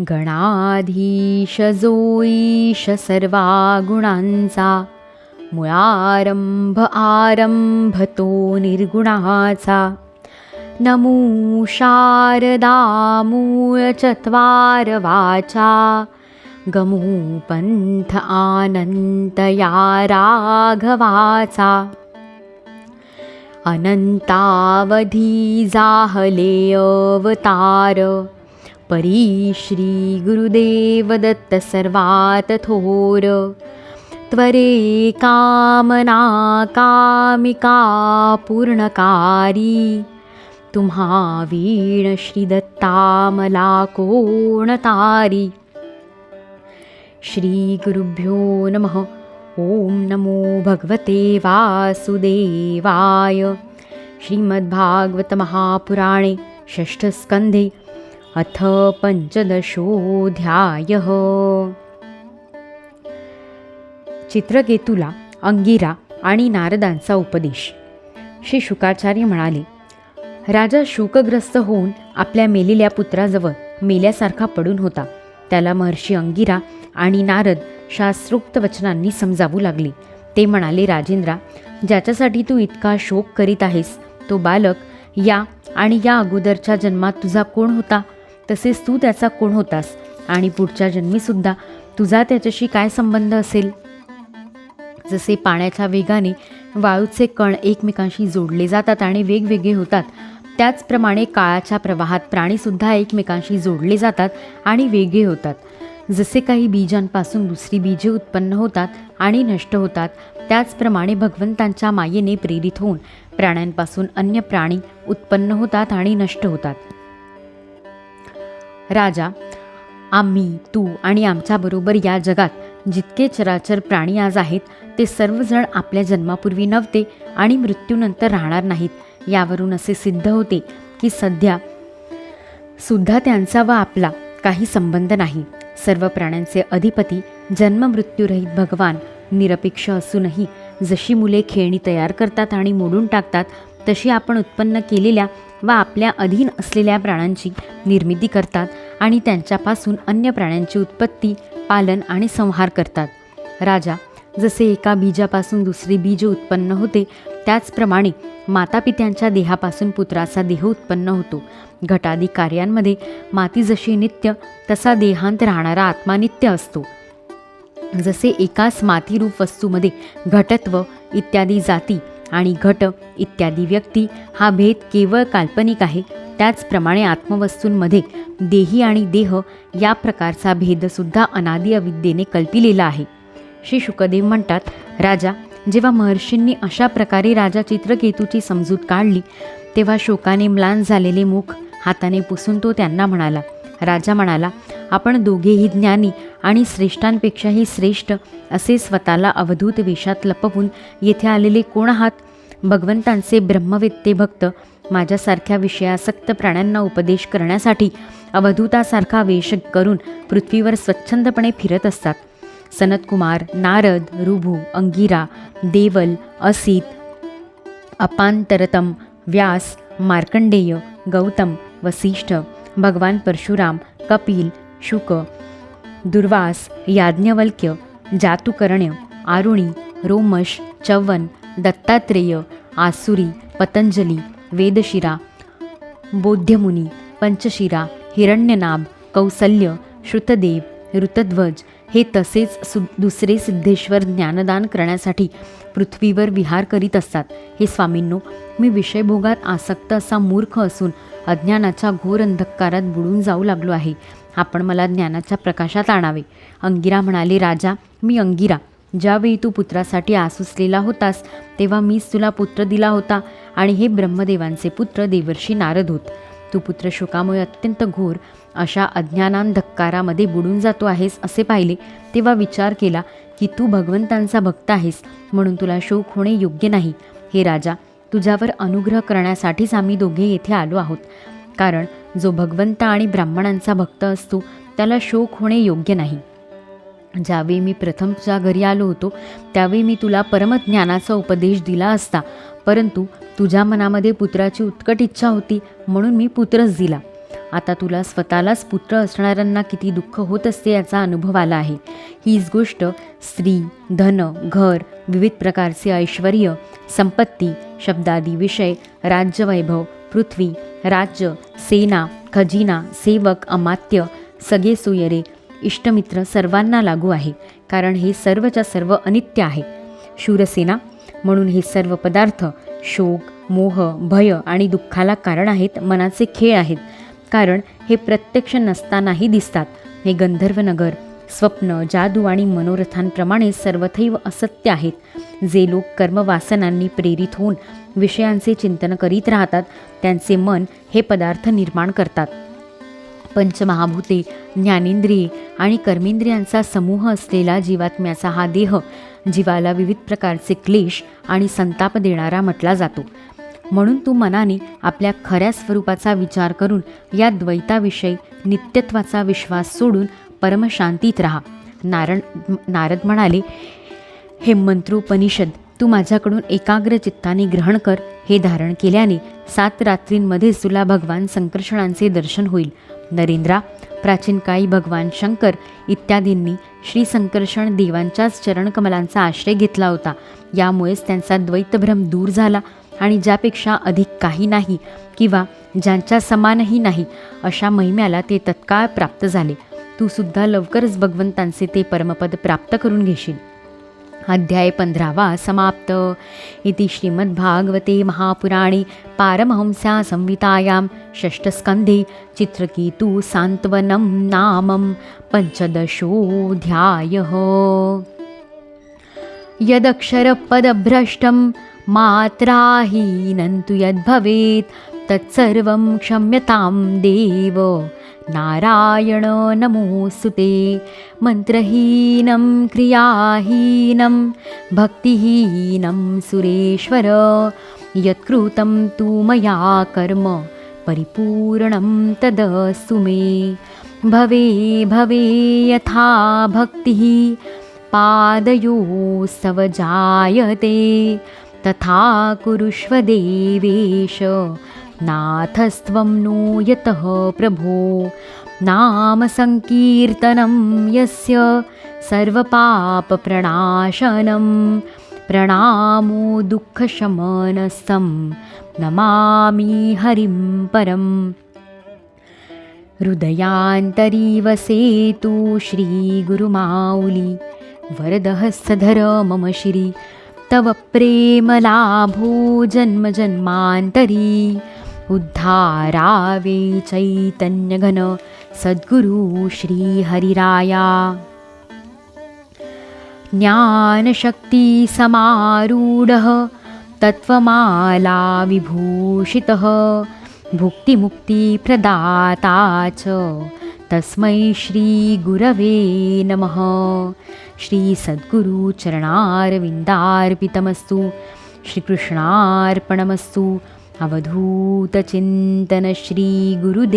गणाधीश जोईश सर्वा गुणांचा मुळारंभ आरंभ तो निर्गुणाचा. नमू शारदा मूळ चत्वार वाचा गमू पंथ आनंत या राघवाचा. अनंतावधी जाहले अवतार परि श्रीगुरुदेवदत्तसर्वातथोर। त्वरे कामनाकामिकापूर्णकारि तु वीण श्री दत्तामलाकोणतारि श्रीगुरुभ्यो नमः। ॐ नमो भगवते वासुदेवाय। श्रीमद्भागवतमहापुराणे षष्ठस्कन्धे अथ पञ्चदशोऽध्यायः चित्रकेतूला अंगिरा आणि नारदांचा उपदेश. श्री शुकाचार्य म्हणाले राजा शोकग्रस्त होऊन आपल्या मेलेल्या पुत्राजवळ मेल्यासारखा पडून होता. त्याला महर्षी अंगिरा आणि नारद शास्त्रोक्त वचनांनी समजावू लागले. ते म्हणाले राजेंद्रा ज्याच्यासाठी तू इतका शोक करीत आहेस तो बालक या आणि या अगोदरच्या जन्मात तुझा कोण होता? तसेच तू त्याचा कोण होतास? आणि पुढच्या जन्मीसुद्धा तुझा त्याच्याशी काय संबंध असेल? जसे पाण्याच्या वेगाने वाळूचे कण एकमेकांशी जोडले जातात आणि वेगवेगळे होतात त्याचप्रमाणे काळाच्या प्रवाहात प्राणीसुद्धा एकमेकांशी जोडले जातात आणि वेगळे होतात. जसे काही बीजांपासून दुसरी बीजे उत्पन्न होतात आणि नष्ट होतात त्याचप्रमाणे भगवंतांच्या मायेने प्रेरित होऊन प्राण्यांपासून अन्य प्राणी उत्पन्न होतात आणि नष्ट होतात. राजा आम्ही तू आणि आमच्याबरोबर या जगात जितके चराचर प्राणी आज आहेत ते सर्वजण आपल्या जन्मापूर्वी नव्हते आणि मृत्यूनंतर राहणार नाहीत. यावरून असे सिद्ध होते की सध्या सुद्धा त्यांचा व आपला काही संबंध नाही. सर्व प्राण्यांचे अधिपती जन्ममृत्यूरहित भगवान निरपेक्ष असूनही जशी मुले खेळणी तयार करतात आणि मोडून टाकतात तशी आपण उत्पन्न केलेल्या व आपल्या अधीन असलेल्या प्राण्यांची निर्मिती करतात आणि त्यांच्यापासून अन्य प्राण्यांची उत्पत्ती पालन आणि संहार करतात. राजा जसे एका बीजापासून दुसरे बीज उत्पन्न होते त्याचप्रमाणे मातापित्यांच्या देहापासून पुत्राचा देह उत्पन्न होतो. घटादी कार्यांमध्ये माती जशी नित्य तसा देहांत राहणारा आत्मा नित्य असतो. जसे एकाच मातीरूप वस्तूमध्ये घटत्व इत्यादी जाती आणि घट इत्यादी व्यक्ती हा भेद केवळ काल्पनिक आहे. त्याचप्रमाणे आत्मवस्तूंमध्ये देही आणि देह या प्रकारचा भेदसुद्धा अनादी अविद्येने कल्पिलेला आहे. श्री शुकदेव म्हणतात राजा जेव्हा महर्षींनी अशा प्रकारे राजा चित्रकेतूची समजूत काढली तेव्हा शोकाने म्लान झालेले मुख हाताने पुसून तो त्यांना म्हणाला. राजा म्हणाला आपण दोघेही ज्ञानी आणि श्रेष्ठांपेक्षाही श्रेष्ठ असे स्वतःला अवधूत वेशात लपवून येथे आलेले कोण आहात? भगवंतांचे ब्रह्मवेत्ते भक्त माझ्यासारख्या विषयासक्त प्राण्यांना उपदेश करण्यासाठी अवधूतासारखा वेश करून पृथ्वीवर स्वच्छंदपणे फिरत असतात. सनतकुमार नारद रुभू अंगिरा देवल असित अपांतरतम व्यास मार्कंडेय गौतम वसिष्ठ भगवान परशुराम कपिल शुक दुर्वास याज्ञवल्क्य जातुकर्ण्य आरुणी रोमश चव्वन दत्तात्रेय आसुरी पतंजली वेदशिरा बोध्यमुनी पंचशिरा हिरण्यनाभ कौसल्य श्रुतदेव ऋतध्वज हे तसेच सु दुसरे सिद्धेश्वर ज्ञानदान करण्यासाठी पृथ्वीवर विहार करीत असतात. हे स्वामींनो मी विषयभोगात आसक्त असा मूर्ख असून अज्ञानाच्या घोर अंधकारात बुडून जाऊ लागलो आहे. आपण मला ज्ञानाच्या प्रकाशात आणावे. अंगिरा म्हणाले राजा मी अंगिरा. ज्यावेळी तू पुत्रासाठी आसुसलेला होतास तेव्हा मीच तुला पुत्र दिला होता आणि हे ब्रह्मदेवांचे पुत्र देवर्षी नारद होत. तू पुत्र शोकामुळे अत्यंत घोर अशा अज्ञानांधकारामध्ये बुडून जातो आहेस असे पाहिले. तेव्हा विचार केला की तू भगवंतांचा भक्त आहेस म्हणून तुला शोक होणे योग्य नाही. हे राजा तुझ्यावर अनुग्रह करण्यासाठीच आम्ही दोघे येथे आलो आहोत. कारण जो भगवंत आणि ब्राह्मणांचा भक्त असतो त्याला शोक होणे योग्य नाही. ज्यावेळी मी प्रथम तुझ्या घरी आलो होतो त्यावेळी मी तुला परमज्ञानाचा उपदेश दिला असता परंतु तुझ्या मनामध्ये पुत्राची उत्कट इच्छा होती म्हणून मी पुत्रच दिला. आता तुला स्वतःलाच पुत्र असणाऱ्यांना किती दुःख होत असते याचा अनुभव आला आहे. हीच गोष्ट स्त्री धन घर विविध प्रकारचे ऐश्वर संपत्ती शब्दादी विषय राज्यवैभव पृथ्वी राज्य सेना खजिना सेवक अमात्य सगळे सुयरे इष्टमित्र सर्वांना लागू आहे कारण हे सर्वच्या सर्व अनित्य आहे. शूरसेना म्हणून हे सर्व पदार्थ शोक मोह भय आणि दुःखाला कारण आहेत मनाचे खेळ आहेत कारण हे प्रत्यक्ष नसतानाही दिसतात. हे गंधर्वनगर स्वप्न जादू आणि मनोरथांप्रमाणे सर्वथैव असत्य आहेत. जे लोक कर्मवासनांनी प्रेरित होऊन विषयांचे चिंतन करीत राहतात त्यांचे मन हे पदार्थ निर्माण करतात. पंचमहाभूते ज्ञानेंद्रिये आणि कर्मेंद्रियांचा समूह असलेला जीवात्म्याचा हा देह जीवाला विविध प्रकारचे क्लेश आणि संताप देणारा म्हटला जातो. म्हणून तू मनाने आपल्या खऱ्या स्वरूपाचा विचार करून या द्वैताविषयी नित्यत्वाचा विश्वास सोडून परमशांतीत राहा. नारण नारद म्हणाले हे मंत्रोपनिषद तू माझ्याकडून एकाग्र चित्ताने ग्रहण कर हे धारण केल्याने सात रात्रींमध्येच तुला भगवान संकर्षणांचे दर्शन होईल. नरेंद्रा प्राचीन काळी भगवान शंकर इत्यादींनी श्री संकर्षण देवांच्याच चरणकमलांचा आश्रय घेतला होता. यामुळेच त्यांचा द्वैतभ्रम दूर झाला आणि ज्यापेक्षा अधिक काही नाही किंवा ज्यांच्या समानही नाही अशा महिम्याला ते तत्काळ प्राप्त झाले. तू सुद्धा लवकरच भगवंतांचे ते परमपद प्राप्त करून घेशील. अध्याय पंधरावा समाप्त. इति श्रीमद्भागवते महापुराणे पारमहंस्या संहितायां षष्ठस्कन्धे चित्रकेतु सान्त्वनं नामं पञ्चदशोऽध्यायः. यदक्षरपदभ्रष्टं मात्राहीनं तु यद्भवेत् तत्सर्वं क्षम्यतां देव. नारायण नमोऽस्तु ते। मन्त्रहीनं क्रियाहीनं भक्तिहीनं सुरेश्वर। यत्कृतं तु मया कर्म परिपूर्णं तदस्तु मे। भवे भवे यथा भक्तिः पादयोस्तव जायते। तथा कुरुष्व देवेश नाथस्त्वं नो यतः प्रभो नामसङ्कीर्तनं यस्य सर्वपापप्रणाशनं। प्रणामो दुःखशमनस्थं नमामि हरिं परम् हृदयान्तरीवसेतु श्रीगुरुमाऊली वरदहस्तधर मम शिरि। तव प्रेमलाभो जन्मजन्मान्तरी उद्धारावे चैतन्यघन सद्गुरु श्रीहरिराया। ज्ञानशक्तिसमारूढः तत्त्वमाला विभूषितः भुक्तिमुक्तिप्रदाता च। तस्मै श्रीगुरवे नमः। श्रीसद्गुरुचरणारविन्दार्पितमस्तु श्रीकृष्णार्पणमस्तु अवधूतचिन्तन श्रीगुरुदेवदत्त